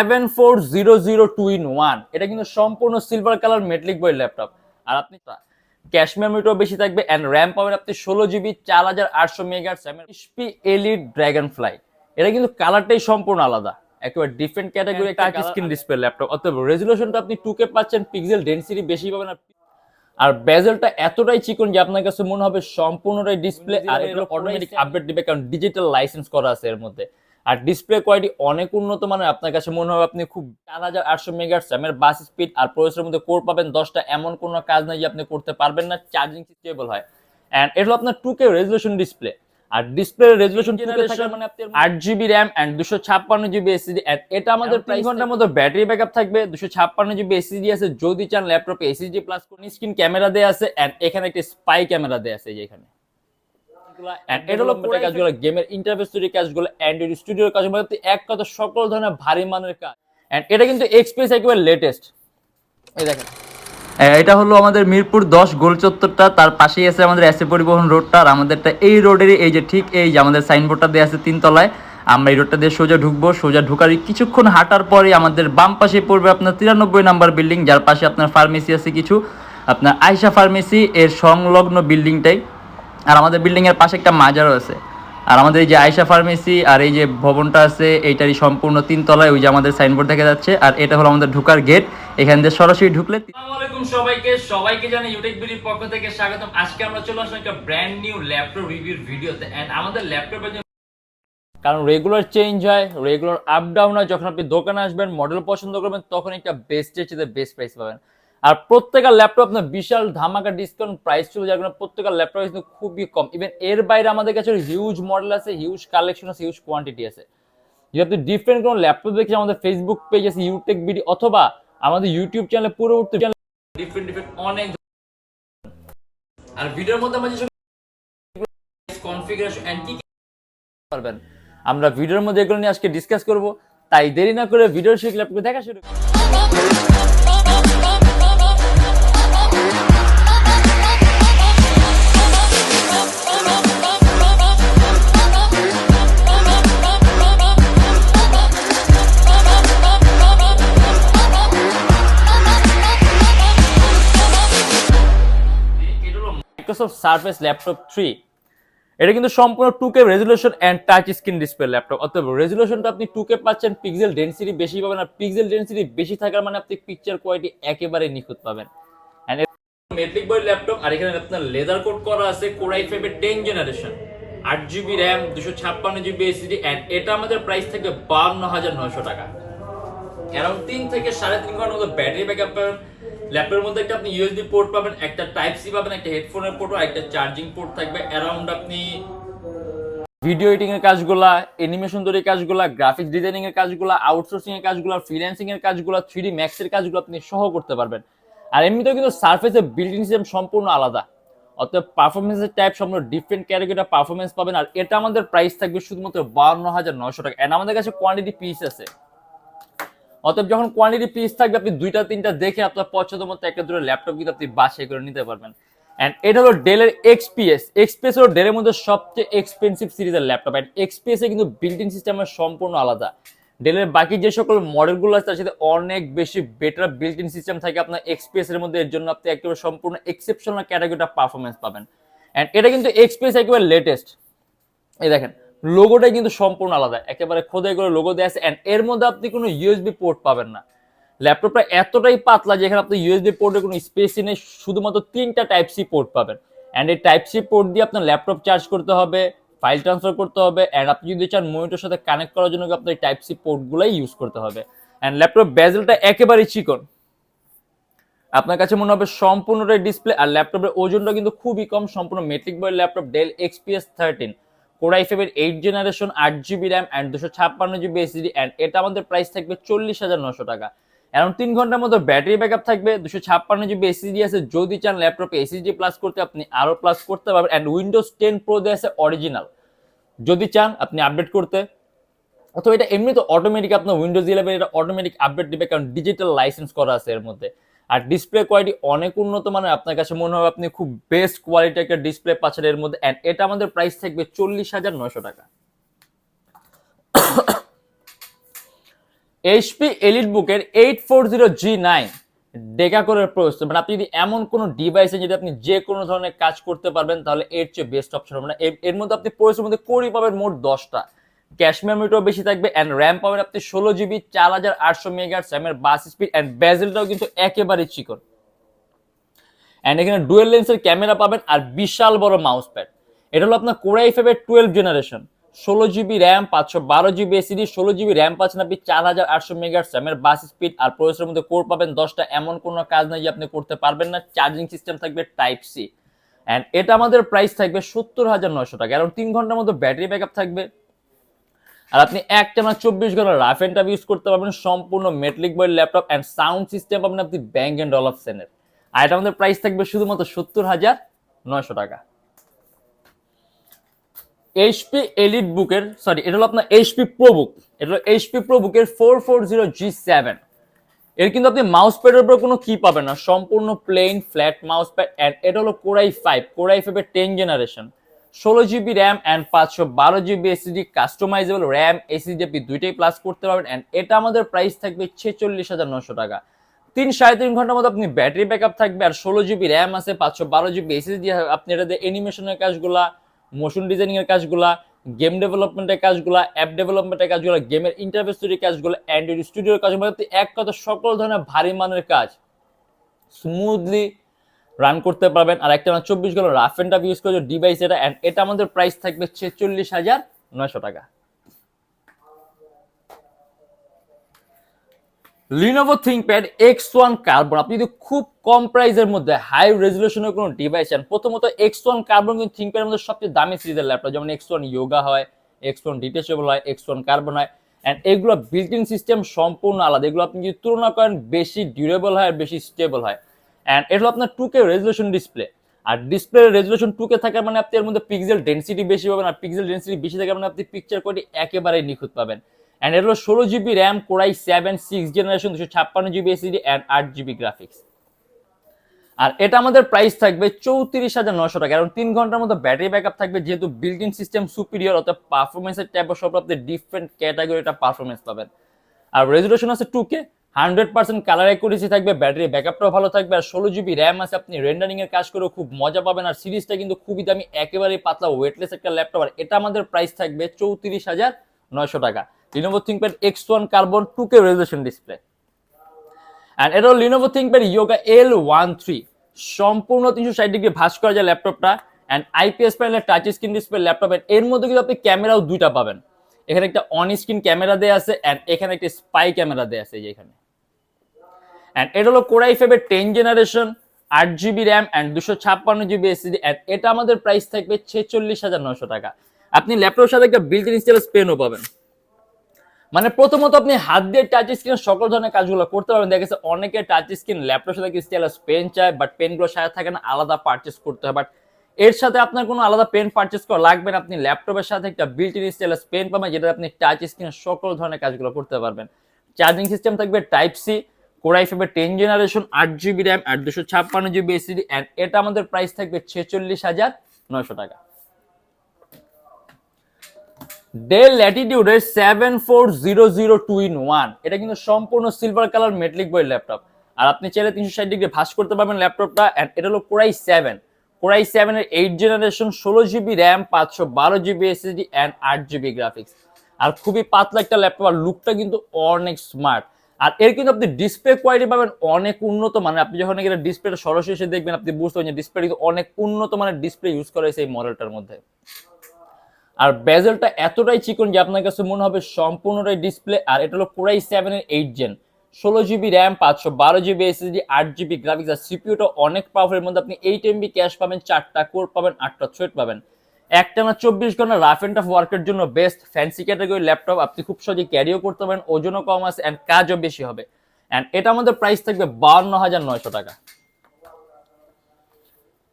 Seven four zero zero two in one এটা কিন্তু সম্পূর্ণ সিলভার কালার মেটলিক বই ল্যাপটপ আর আপনি ক্যাশ মেমোরিটাও বেশি থাকবে অ্যান্ড র্যাম পাবেন আপনি ষোলো জিবি চার হাজার আটশো এলিট ড্রাগন ফ্লাই এটা কিন্তু কালারটাই সম্পূর্ণ আলাদা। একেবারে ডিফারেন্ট ক্যাটাগরি একটা স্ক্রিন ডিসপ্লে ল্যাপটপ অতএব রেজুলেশনটা আপনি টুকে পাচ্ছেন পিক্সেল ডেন্সিটি বেশি পাবেন আর আর বেজেলটা এতটাই চিকন যে আপনার কাছে মনে হবে সম্পূর্ণটাই ডিসপ্লে আর এগুলো অটোমেটিক আপডেট দিবে কারণ ডিজিটাল লাইসেন্স করা আছে এর মধ্যে। আর ডিসপ্লে কোয়ালিটি অনেক উন্নত মানের। আপনার কাছে মনে হবে আপনি খুব চার হাজার আটশো মেগার র্যামের বাস স্পিড আর প্রসেসরের মধ্যে কোর পাবেন দশটা। এমন কোনো কাজ নাই যে আপনি করতে পারবেন না চার্জিং স্টেবল হয়। অ্যান্ড এটা হলো আপনার টু কে রেজলিউশন ডিসপ্লে আর ডিসপ্লে রেজলিউশন মানে আট জিবি র্যাম অ্যান্ড দুশো ছাপ্পান্ন জিবি এসিডি এটা আমাদের তিন ঘণ্টার মতো ব্যাটারি ব্যাকআপ থাকবে। দুশো ছাপ্পান্ন জিবি এসিডি আছে যদি চান ল্যাপটপে এসিডি প্লাস কোন স্ক্রিন ক্যামেরা দেয়া আছে। অ্যান্ড এখানে একটি স্পাই ক্যামেরা দেয়া আছে এই যে এখানে। And এটা হলো পুরো কাজগুলো। গেমের ইন্টারফেস তৈরি কাজগুলো অ্যান্ড্রয়েড স্টুডিওর কাজ মানে এক কথা সকল ধরনের ভারী মানের কাজ। এন্ড এটা কিন্তু এক্সপ্রেস একেবারে লেটেস্ট এই দেখেন। এটা হলো আমাদের মিরপুর দশ গোল চত্বরটা তার পাশেই আছে আমাদের এসে পরিবহন রোডটা আর আমাদেরটা এই রোডেরই এই যে ঠিক এই যে আমাদের সাইনবোর্ডটা দেওয়া আছে তিনতলায়। আমরা এই রোডটা দিয়ে সোজা ঢুকবো সোজা ঢুকার কিছুক্ষণ হাঁটার পরে আমাদের বাম পাশে পড়বে আপনার তিরানব্বই নাম্বার বিল্ডিং যার পাশে আপনার ফার্মেসি আছে কিছু। আপনার আয়সা ফার্মেসি এর সংলগ্ন বিল্ডিংটাই আর আমাদের বিল্ডিং এর পাশে একটা মাজারও আছে। আর আমাদের এই যে আয়সা ফার্মেসি আর এই যে ভবনটা আছে, এইটারই সম্পূর্ণ তিনতলায় ওই যে আমাদের সাইনবোর্ড দেখা যাচ্ছে। আর এটা হলো আমাদের ঢুকার গেট এখান দিয়ে সরাসরি ঢুকলে সবাইকে। সবাইকে জানাই ইউটিউব বিডির পক্ষ থেকে স্বাগতম। আজকে আমরা চলে আসলাম একটা ব্র্যান্ড নিউ ল্যাপটপ রিভিউর ভিডিওতে এন্ড আমাদের ল্যাপটপের কারণ রেগুলার চেঞ্জ হয় রেগুলার আপ ডাউন হয়। যখন আপনি দোকানে আসবেন মডেল পছন্দ করবেন, তখন একটা বেস্টের চেয়ে বেস্ট প্রাইস পাবেন। আর প্রত্যেকের ল্যাপটপ আপনার বিশাল ধামাকা ডিসকাউন্ট প্রাইস ছিল যার কারণে প্রত্যেকের ল্যাপটপ কিন্তু খুবই কম। ইভেন এর বাইরে আমাদের কাছে হিউজ মডেল আছে হিউজ কালেকশন আছে হিউজ কোয়ান্টিটি আছে। যদি আপনি ডিফারেন্ট কোনো ল্যাপটপ দেখছেন আমাদের ফেসবুক পেজ আছে ইউটেক বিডি অথবা আমাদের ইউটিউব চ্যানেলে পূর্ববর্তী চ্যানেল ডিফারেন্ট ডিফারেন্ট অনেক আর ভিডিওর মধ্যে আমরা কনফিগারেশন এন্ড কি পারবেন, আমরা ভিডিওর মধ্যে এগুলো নিয়ে আজকে ডিসকাস করব। তাই দেরি না করে ভিডিও শিখে ল্যাপটপে দেখা শুরু মাইক্রোসফট সার্ফেস ল্যাপটপ থ্রি এটা কিন্তু সম্পূর্ণ two K resolution and touch screen display laptop অতএব রেজুলেশনটা আপনি টু কে পাচ্ছেন পিক্সেল ডেন্সিটি বেশি পাবেন আর পিক্সেল ডেন্সিটি বেশি থাকার মানে আপনি পিকচার কোয়ালিটি একেবারে নিখুঁত পাবেন। মেট্রিক বই ল্যাপটপ আর এখানে আপনার লেদার কোড করা আছে কোরাই ফাইভের টেন জেনারেশন আট জিবি র্যাম দুশো ছাপ্পান্ন জিবি এসিডি অ্যান্ড এটা আমাদের প্রাইস থেকে বান্ন হাজার নয়শো টাকা। অ্যারাউন্ড তিন থেকে সাড়ে তিন ঘণ্টার মতো ব্যাটারি ব্যাকআপ পাবেন। ল্যাপটপের মধ্যে একটা আপনি ইউএসবি পোর্ট পাবেন, একটা টাইপ সি পাবেন, একটা হেডফোনের পোর্ট একটা চার্জিং পোর্ট থাকবে। অ্যারাউন্ড আপনি ভিডিও এডিটিং এর কাজগুলা অ্যানিমেশন তৈরির কাজগুলা গ্রাফিক্স ডিজাইনিং এর কাজগুলা আউটসোর্সিং এর কাজগুলা ফ্রিল্যান্সিং এর কাজগুলা থ্রি ম্যাক্স এর কাজগুলো আপনি সহ করতে পারবেন। আর এমনিতেও কিন্তু সার্ফেসের বিল্ডিং সিস্টেম সম্পূর্ণ আলাদা। অতএব পারফরমেন্সের টাইপ সম্পূর্ণ ডিফারেন্ট ক্যাটাগরিটা পারফরমেন্স পাবেন, আর এটা আমাদের প্রাইস থাকবে শুধুমাত্র বান্ন হাজার নয়শো টাকা। এন্ড আমাদের কাছে কোয়ান্টিটি পিস আছে। অতএব যখন কোয়ান্টিটি পিস থাকবে, আপনি দুইটা, তিনটা দেখে আপনার পছন্দ মতো একটা দুটো ল্যাপটপ কিন্তু আপনি বাছাই করে নিতে পারবেন। অ্যান্ড এটা হলো ডেলের এক্সপিএস এক্সপিএস হলো ডেলের মধ্যে সবচেয়ে এক্সপেন্সিভ সিরিজের ল্যাপটপ অ্যান্ড এক্সপিএস কিন্তু বিল্ডিং সিস্টেমের সম্পূর্ণ আলাদা। ডেলের বাকি যে সকল মডেলগুলো আছে, তার সাথে অনেক বেশি বেটার বিল্ট ইন সিস্টেম থাকে আপনার এক্সপিএস এর মধ্যে। এর জন্য আপনি একেবারে সম্পূর্ণ এক্সেপশনাল ক্যাটাগরিটা পারফরমেন্স পাবেন। অ্যান্ড এটা কিন্তু এক্সপিএস একেবারে লেটেস্ট এই দেখেন লোগোটাই কিন্তু সম্পূর্ণ আলাদা। একেবারে খোদাই করে লোগো দেওয়া আছে। অ্যান্ড এর মধ্যে আপনি কোনো ইউএসবি পোর্ট পাবেন না। ল্যাপটপটা এতটাই পাতলা যে এখানে আপনি ইউএসবি পোর্টের কোনো স্পেসই নেই, শুধুমাত্র তিনটা টাইপ সি পোর্ট পাবেন। অ্যান্ড এই টাইপ সি পোর্ট দিয়ে আপনার ল্যাপটপ চার্জ করতে হবে ফাইল ট্রান্সফার করতে হবে অ্যান্ড আপনি যদি চান মনিটরের সাথে কানেক্ট করার জন্য আপনার টাইপ সি পোর্টগুলোই ইউজ করতে হবে। অ্যান্ড ল্যাপটপ বেজেলটা একেবারেই চিকন। আপনার কাছে মনে হবে সম্পূর্ণটাই ডিসপ্লে আর ল্যাপটপের ওজনটা কিন্তু খুবই কম, সম্পূর্ণ মেট্রিক বয়ের laptop Dell XPS thirteen core i ফাইভের এইট জেনারেশন আট জিবি র্যাম অ্যান্ড দুশো ছাপ্পান্ন জিবি এসিডি অ্যান্ড এটা আমাদের প্রাইস থাকবে চল্লিশ হাজার নশো টাকা। এখন তিন ঘণ্টার মতো ব্যাটারি ব্যাকআপ থাকবে, দুশো ছাপ্পান্ন জিবি এসিডি আছে। যদি চান ল্যাপটপে এসিডি প্লাস করতে, আপনি আরও প্লাস করতে পারবেন। অ্যান্ড উইন্ডোজ টেন প্রো দিয়ে আছে অরিজিনাল যদি চান আপনি আপডেট করতে, অথবা এটা এমনি তো অটোমেটিক আপনার উইন্ডোজ ইলেভেন এটা অটোমেটিক আপডেট দিবে, কারণ ডিজিটাল লাইসেন্স করা আছে এর মধ্যে। আর ডিসপ্লে কোয়ালিটি অনেক উন্নত মানের আপনার কাছে মনে হবে আপনি খুব বেস্ট কোয়ালিটি একটা ডিসপ্লে পাচ্ছেন এর মধ্যে অ্যান্ড এটা আমাদের প্রাইস থাকবে চল্লিশ হাজার নয়শো টাকা। এইচপি এলিট বুকের eight four zero G nine ডেকা করে প্রস্তুত মানে আপনি যদি এমন কোনো ডিভাইসে যদি আপনি যে কোনো ধরনের কাজ করতে পারবেন, তাহলে এর চেয়ে বেস্ট অপশন হবে। না এর- এর মধ্যে আপনি প্রয়োজনের মধ্যে কোরই পাবেন মোট দশটা। ক্যাশ মেমোরিটাও বেশি থাকবে অ্যান্ড র্যাম পাবেন আপনি ষোলো জিবি চার হাজার আটশো মেগার স্যামের বাস স্পিড অ্যান্ড ব্যাজেলটাও কিন্তু একেবারে চিকন। অ্যান্ড এখানে ডুয়েল লেন্সের ক্যামেরা পাবেন আর বিশাল বড় মাউস প্যাড এটা হলো আপনার কোরাই ফাইভের টুয়েলভ জেনারেশন ষোলো জিবি র্যাম পাঁচশো বারো জিবি এসিডি ষোলো জিবি র্যাম পাচ্ছেন আপনি চার হাজার আটশো মেগার স্যামের বাস স্পিড আর প্রসেসের মধ্যে কোর পাবেন দশটা। এমন কোনো কাজ নাই যে আপনি করতে পারবেন না। চার্জিং সিস্টেম থাকবে টাইপ সি অ্যান্ড এটা আমাদের প্রাইস থাকবে সত্তর হাজার নয়শো টাকা। কারণ তিন ঘণ্টার মধ্যে ব্যাটারি ব্যাকআপ থাকবে। আর আপনি একটানা চব্বিশ ঘণ্টা রাফ এন্ড টাফ ইউজ করতে পারবেন সম্পূর্ণ মেটলিক বয়ের ল্যাপটপ অ্যান্ড সাউন্ড সিস্টেম পাবেন আপনি ব্যাঙ্ক অ্যান্ড ডলফসেনের আর এটা আমাদের প্রাইস থাকবে শুধুমাত্র সত্তর হাজার নয়শো টাকা। এইচপি এলিট বুকের সরি এটা হলো আপনার এইচপি প্রো বুক এটা হলো এইচপি প্রো বুকের four four zero G seven এর কিন্তু আপনি মাউস প্যাডের উপর কোনো কি পাবেন না। সম্পূর্ণ plain flat mouse pad and এটা হলো core i five core i ফাইভের টেন জেনারেশন ষোলো জিবি র্যাম অ্যান্ড পাঁচশো বারো GB SSD customizable RAM SSD আপনি দুইটাই প্লাস করতে পারবেন অ্যান্ড এটা আমাদের প্রাইস থাকবে ছেচল্লিশ হাজার নশো টাকা। তিন সাড়ে তিন ঘণ্টার মতো আপনি ব্যাটারি ব্যাকআপ থাকবে আর ষোলো জিবি র্যাম আছে, পাঁচশো বারো জিবি এসিডি আপনি এটাতে অ্যানিমেশনের কাজগুলা মোশন ডিজাইনিং এর কাজগুলা গেম ডেভেলপমেন্টের কাজগুলা অ্যাপ ডেভেলপমেন্টের কাজগুলো গেমের ইন্টারফেস তৈরির কাজগুলো অ্যান্ড্রয়েড স্টুডিওর কাজ এক কথা সকল ধরনের ভারী মানের কাজ স্মুথলি রান করতে পারবেন। আর একটা চব্বিশ ঘণ্টা রাফ এন্ড টাফ ইউজ করে ডিভাইস এটা, and এটা আমাদের প্রাইস থাকবে ছেচল্লিশ হাজার নয়শো টাকা। Lenovo ThinkPad X one carbon আপনি যদি খুব কম প্রাইসের মধ্যে হাই রেজলিউশনের কোনো ডিভাইস চান প্রথমত এক্স ওয়ান কার্বন কিন্তু থিঙ্কপ্যাডের মধ্যে সবচেয়ে দামি সিরিজের ল্যাপটপ যেমন এক্স ওয়ান ইয়োগা হয় এক্স ওয়ান ডিটেচেবল হয় এক্স ওয়ান কার্বন হয় অ্যান্ড এগুলো বিল্ট ইন সিস্টেম সম্পূর্ণ আলাদা। এগুলো আপনি যদি তুলনা করেন, বেশি ডিউরেবল হয় আর বেশি স্টেবল হয়। অ্যান্ড এটা হলো আপনার টু কে রেজলিউশন ডিসপ্লে আর ডিসপ্লে রেজলিউশন টু কে থাকার মানে আপনি এর মধ্যে পিক্সেল ডেন্সিটি বেশি পাবেন আর পিক্সেল ডেন্সিটি বেশি থাকার মানে আপনি পিকচার কোয়ালিটি একেবারেই নিখুঁত পাবেন। অ্যান্ড এটা হলো ষোলো GB RAM Core i seven six generation দুশো ছাপ্পান্ন জিবি এসিডি অ্যান্ড আট জিবি গ্রাফিক্স আর এটা আমাদের প্রাইস থাকবে চৌত্রিশ হাজার নশো টাকা। কারণ তিন ঘণ্টার মতো ব্যাটারি ব্যাকআপ থাকবে, যেহেতু বিল্ট ইন সিস্টেম সুপিরিয়র অর্থাৎ পারফরমেন্সের টাইপ সব আপনি ডিফারেন্ট ক্যাটাগরিটা পারফরমেন্স পাবেন। আর রেজলিউশন আছে two K hundred percent colour accuracy থাকবে ব্যাটারি ব্যাকআপটাও ভালো থাকবে, আর ষোলো জিবি র্যাম আছে, আপনি রেন্ডারিং এর কাজ করেও খুব মজা পাবেন, আর সিরিজটা কিন্তু খুবই দামি, একেবারেই পাতলা ওয়েটলেস একটা ল্যাপটপ আর এটা আমাদের প্রাইস থাকবে চৌত্রিশ হাজার নয়শো টাকা। Lenovo ThinkPad X one carbon two K resolution display and এটা Lenovo ThinkPad Yoga L one three সম্পূর্ণ তিনশো ষাট ডিগ্রি ভাস করা যায় ল্যাপটপটা অ্যান্ড আইপিএস প্যানেলের টাচ স্ক্রিন ডিসপ্লে ল্যাপটপ এর মধ্যে কিন্তু আপনি ক্যামেরাও দুইটা পাবেন। এখানে একটা অন স্ক্রিন ক্যামেরা দেওয়া আছে অ্যান্ড এখানে একটা স্পাই ক্যামেরা দেওয়া আছে যে এখানে। অ্যান্ড এটা হলো কোরাই ফাইভের টেন জেনারেশন আট জিবি র্যাম অ্যান্ড দুশো ছাপ্পান্ন জিবি এসিডি এটা আমাদের প্রাইস থাকবে ছেচল্লিশ হাজার নশো টাকা। আপনি ল্যাপটপের সাথে একটা বিল্ট ইন স্টেলাস পেনও পাবেন। মানে প্রথমত আপনি হাত দিয়ে টাচ স্ক্রিন সকল ধরনের কাজগুলো করতে পারবেন। দেখা গেছে অনেকে টাচ স্ক্রিন ল্যাপটপের সাথে স্টাইলাস পেন চায় বাট পেনগুলো সাথে থাকে না, আলাদা পারচেস করতে হয়। বাট এর সাথে আপনার কোনো আলাদা পেন পারচেস করা লাগবে না। আপনি ল্যাপটপের সাথে একটা বিল্ট ইন স্টাইলাস পেন পাবেন যেটা আপনি টাচ স্ক্রিনের সকল ধরনের কাজগুলো করতে পারবেন। চার্জিং সিস্টেম থাকবে টাইপ সি কোরাই ফাইভের টেন জেনারেশন আট জিবি র্যাম আর দুশো ছাপ্পান্ন জিবি এসিডি অ্যান্ড এটা আমাদের প্রাইস থাকবে ছেচল্লিশ হাজার নয়শো টাকা। Dell ল্যাটিটিউডের seven four zero zero two in one এটা কিন্তু সম্পূর্ণ সিলভার কালার মেটলিক বই ল্যাপটপ আর আপনি চাইলে তিনশো ষাট ডিগ্রি ভাস করতে পারবেন ল্যাপটপটা অ্যান্ড এটা হলো Core i seven Core i সেভেনের এইট জেনারেশন ষোলো জিবি র্যাম পাঁচশো বারো জিবি এসএসডি অ্যান্ড আট জিবি গ্রাফিক্স আর খুবই পাতলা একটা ল্যাপটপ আর লুকটা কিন্তু অনেক স্মার্ট আর এর কিন্তু আপনি ডিসপ্লে কোয়ালিটি পাবেন অনেক উন্নত মানে আপনি যখন এখানে ডিসপ্লেটা সরাসরি এসে দেখবেন, আপনি বুঝতে পারছেন ডিসপ্লে কিন্তু অনেক উন্নত মানের ডিসপ্লে ইউজ করা হয়েছে এই মডেলটার মধ্যে। আর বেজেলটা এতটাই চিকন যে আপনার কাছে মনে হবে সম্পূর্ণটাই ডিসপ্লে আর এটা হলো কোরাই সেভেন এর এইট জেন ষোলো জিবি র্যাম পাঁচশো বারো জিবি এসএসডি আট জিবি গ্রাফিক্স আর সিপিউটা অনেক পাওয়ারের মধ্যে আপনি এইট এমবি ক্যাশ পাবেন, চারটা কোর পাবেন, আটটা থ্রেড পাবেন। একটানা চব্বিশ ঘণ্টা রাফ এন্ড টাফ ওয়ার্কের জন্য বেস্ট ফ্যান্সি ক্যাটাগরি ল্যাপটপ আপনি খুব সহজে ক্যারিও করতে পারেন, ওজনও কম আছে অ্যান্ড কাজও বেশি হবে। অ্যান্ড এটা আমাদের প্রাইস থাকবে বাউন্ন হাজার নয়শো টাকা।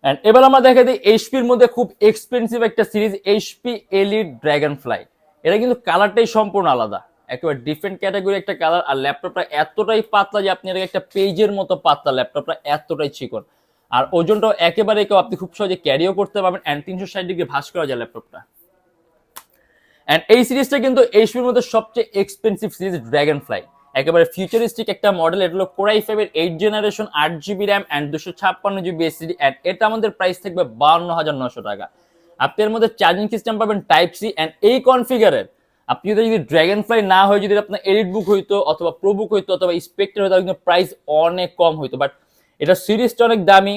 অ্যান্ড এবার আমরা দেখা দিই এইচপির মধ্যে খুব এক্সপেন্সিভ একটা series HP Elite Dragonfly এটা কিন্তু কালারটাই সম্পূর্ণ আলাদা। একেবারে ডিফারেন্ট ক্যাটাগরি একটা কালার আর ল্যাপটপটা এতটাই পাতলা যে আপনি এটাকে একটা পেজের মতো পাতলা ল্যাপটপটা এতটাই চিকন। আর ওজনটাও একেবারে কেউ আপনি খুব সহজে ক্যারিও করতে পারবেন অ্যান্ড তিনশো ষাট ডিগ্রি ভাস করা যায় ল্যাপটপটা অ্যান্ড এই সিরিজটা কিন্তু এইচপির মধ্যে সবচেয়ে এক্সপেন্সিভ সিরিজ ড্রাগন ফ্লাই একেবারে ফিউচারিস্টিক একটা মডেল এটা হলো কোরাই ফাইভের এইট জেনারেশন আট জিবি র্যাম অ্যান্ড দুশো ছাপ্পান্ন জিবি এসিডি অ্যান্ড এটা আমাদের প্রাইস থাকবে বান্ন হাজার নশো টাকা। আপনি এর মধ্যে চার্জিং সিস্টেম পাবেন টাইপ সি অ্যান্ড এই কনফিগারের আপনি যদি যদি ড্র্যাগন ফ্লাই না হয়, যদি আপনার এডিট বুক হইতো অথবা প্রো বুক হইতো অথবা স্পেক্টার হইতো কিন্তু প্রাইস অনেক কম হইতো। বাট এটা সিরিজটা অনেক দামি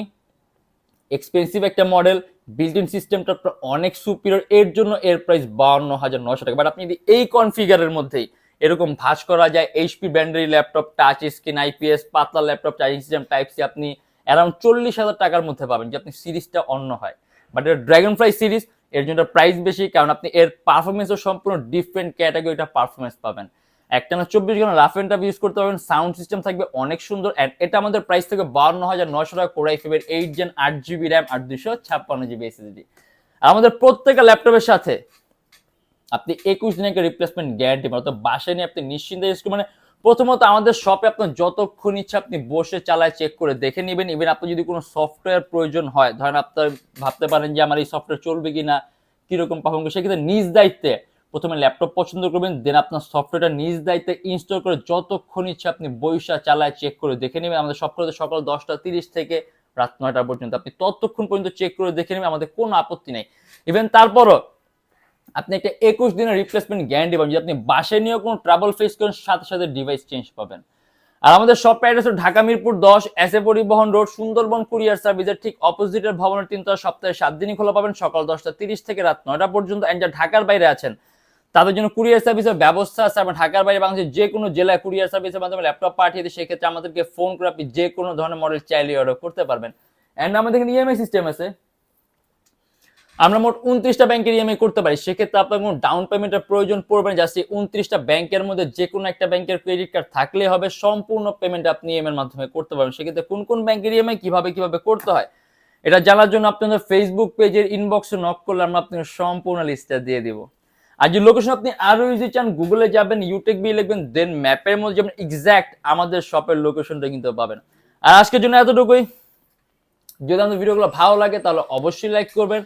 এক্সপেন্সিভ একটা মডেল বিল্ট ইন সিস্টেমটা অনেক সুপিরিয়র এর জন্য এর প্রাইস বাউন্ন হাজার নশো টাকা। বাট আপনি যদি এই কনফিগারের মধ্যেই এরকম ভাঁজ করা যায় এইচপি ব্যান্ডারি ল্যাপটপ টাচ স্ক্রিন আইপিএস পাতলা laptop charging system type C আপনি অ্যারাউন্ড চল্লিশ হাজার টাকার মধ্যে পাবেন যে আপনি সিরিজটা অন্য হয়। বাট এটা ড্রাগন ফ্লাই সিরিজ এর জন্য প্রাইস বেশি, কারণ আপনি এর পারফরমেন্সও সম্পূর্ণ ডিফারেন্ট ক্যাটাগরিটা পারফরমেন্স পাবেন। একটা না চব্বিশ ঘণ্টা রাফ এন্ড টাফ ইউজ করতে পারবেন সাউন্ড সিস্টেম থাকবে অনেক সুন্দর এটা আমাদের প্রাইস থেকে বান্ন হাজার নশো টাকা কোরাই ফেবের এইট জেন আট জিবি র্যাম আট দুশো ছাপ্পান্ন জিবি এসএসডি আর আমাদের প্রত্যেকটা ল্যাপটপের সাথে আপনি একুশ দিনের একটা রিপ্লেসমেন্ট গ্যারান্টি পাবেন, অর্থাৎ বাসায় নিয়ে আপনি নিশ্চিন্তে ইউজ মানে প্রথমত আমাদের শপে আপনার যতক্ষণ ইচ্ছা আপনি বসে চালায় চেক করে দেখে নেবেন ইভেন আপনি যদি কোনো সফটওয়্যার প্রয়োজন হয়, ধরেন আপনার ভাবতে পারেন যে আমার এই সফটওয়্যার চলবে কিনা, কীরকম পারফর্ম করবে সেক্ষেত্রে নিজ দায়িত্বে প্রথমে ল্যাপটপ পছন্দ করবেন দেন আপনার সফটওয়্যারটা নিজ দায়িত্বে ইনস্টল করে যতক্ষণ ইচ্ছে আপনি বৈশা চালায় চেক করে দেখে নেবেন। আমাদের সফটওয়্যার সকাল দশটা তিরিশ থেকে রাত নয়টা পর্যন্ত। আপনি ততক্ষণ পর্যন্ত চেক করে দেখে নেবেন, আমাদের কোনো আপত্তি নেই। ইভেন তারপরও আপনি একটা একুশ দিনের রিপ্লেসমেন্ট গ্যারান্টি পাবেন, যদি আপনি বাসে নিয়েও কোনো ট্রাভেল ফেস করেন, সাথে সাথে ডিভাইস চেঞ্জ পাবেন। আর আমাদের সব অ্যাড্রেস ঢাকা মিরপুর দশ এস এ পরিবহন রোড সুন্দরবন কুরিয়ার সার্ভিসের ঠিক অপোজিটের ভবনের তিনতলা সপ্তাহে সাত দিনই খোলা পাবেন। সকাল দশটা তিরিশ থেকে রাত নয়টা পর্যন্ত। এন্ড যারা ঢাকার বাইরে আছেন তাদের জন্য কুরিয়ার সার্ভিসের ব্যবস্থা আছে। এবং ঢাকার বাইরে বাংলাদেশের যে কোনো জেলায় কুরিয়ার সার্ভিসের মাধ্যমে ল্যাপটপ পাঠিয়ে দিই, সেক্ষেত্রে আমাদেরকে ফোন করে আপনি যে কোনো ধরনের মডেল চাইলে অর্ডার করতে পারবেন। অ্যান্ড আমাদের এখানে ইএমআই সিস্টেম আছে। আমরা মোট উনত্রিশটা ব্যাংকের ইএমআই করতে পারি। সেক্ষেত্রে আপনার কোনো ডাউন পেমেন্টের প্রয়োজন পড়বে না। জাস্ট উনত্রিশটা ব্যাংকের মধ্যে যে কোনো একটা ব্যাংকের ক্রেডিট কার্ড থাকলে হবে। সম্পূর্ণ পেমেন্ট আপনি ইএমআই মাধ্যমে করতে পারবেন। সেক্ষেত্রে কোন কোন ব্যাংকের ইএমআই কীভাবে কীভাবে করতে হয়, এটা জানার জন্য আপনাদের ফেসবুক পেজের ইনবক্সে নক করলে আমরা আপনাকে সম্পূর্ণ লিস্টটা দিয়ে দিব। আর যে লোকেশন আপনি আরও ইজি চান গুগলে যাবেন ইউটেক বি লিখবেন দেন ম্যাপের মধ্যে যাবেন এক্স্যাক্ট আমাদের শপের লোকেশনটা কিন্তু পাবেন। আর আজকের জন্য এতটুকুই। যদি আমাদের ভিডিওগুলো ভালো লাগে, তাহলে অবশ্যই লাইক করবেন।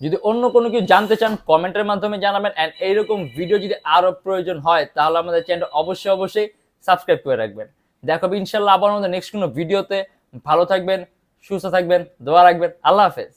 যদি অন্য কোনো কিছু জানতে চান কমেন্টের মাধ্যমে জানাবেন। অ্যান্ড এইরকম ভিডিও যদি আরও প্রয়োজন হয়, তাহলে আমাদের চ্যানেল অবশ্যই অবশ্যই সাবস্ক্রাইব করে রাখবেন। দেখো ইনশাল্লাহ আবার আমাদের নেক্সট কোনো ভিডিওতে ভালো থাকবেন, সুস্থ থাকবেন, দোয়া রাখবেন। আল্লাহ হাফেজ।